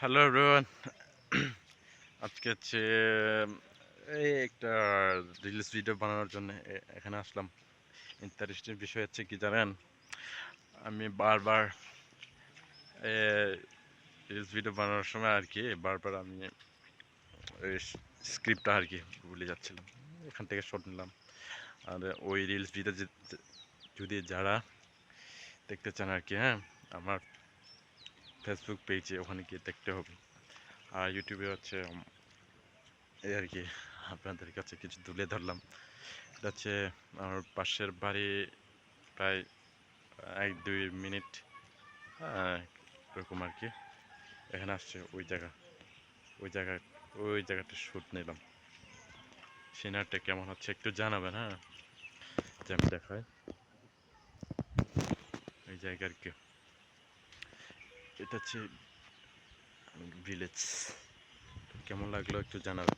Hello everyone আজকে হচ্ছে এই একটা রিলস ভিডিও বানানোর জন্য এখানে আসলাম। ইন্টারেস্টিং বিষয় হচ্ছে কি জানেন? আমি বারবার রিলস ভিডিও বানানোর সময় আর কি, বারবার আমি স্ক্রিপ্টটা আর কি ভুলে যাচ্ছিলাম। এখান থেকে শট নিলাম। আর ওই রিলস ভিডিও যদি যারা দেখতে চান আর কি হ্যাঁ আমার ফেসবুক পেজে ওখানে গিয়ে দেখতে হবে। আর ইউটিউবে হচ্ছে এই আর কি, আপনাদের কাছে কিছু তুলে ধরলাম। এটা হচ্ছে আমার পাশের বাড়ি প্রায় এক দুই মিনিট এরকম আর কি। এখানে আসছে ওই জায়গা, ওই জায়গায় ওই জায়গাটা শ্যুট নিলাম। সিনারটা কেমন হচ্ছে একটু জানাবেন হ্যাঁ? যে আমি দেখাই। ওই জায়গা আর কি। এটা হচ্ছে ভিলেজ কেমন লাগল একটু জানাবেন?